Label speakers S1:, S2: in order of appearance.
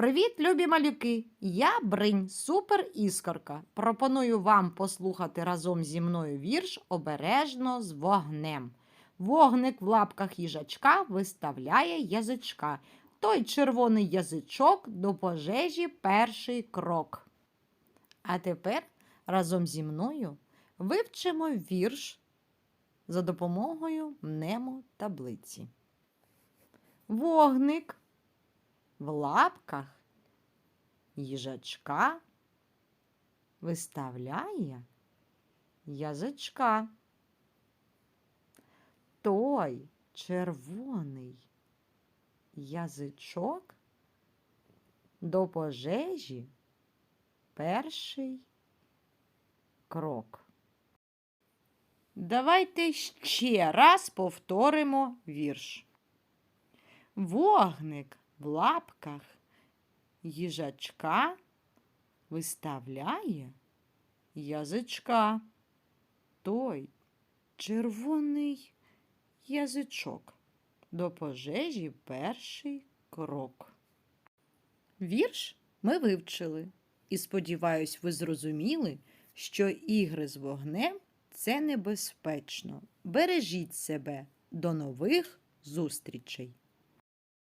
S1: Привіт, любі малюки! Я Бринь, супер іскорка. Пропоную вам послухати разом зі мною вірш обережно з вогнем. Вогник в лапках їжачка виставляє язичка. Той червоний язичок до пожежі перший крок. А тепер разом зі мною вивчимо вірш за допомогою мнемотаблиці. Вогник в лапках їжачка виставляє язичка. Той червоний язичок до пожежі перший крок. Давайте ще раз повторимо вірш. Вогник в лапках їжачка виставляє язичка. Той червоний язичок. До пожежі перший крок. Вірш ми вивчили. І сподіваюсь, ви зрозуміли, що ігри з вогнем це небезпечно. Бережіть себе. До нових зустрічей!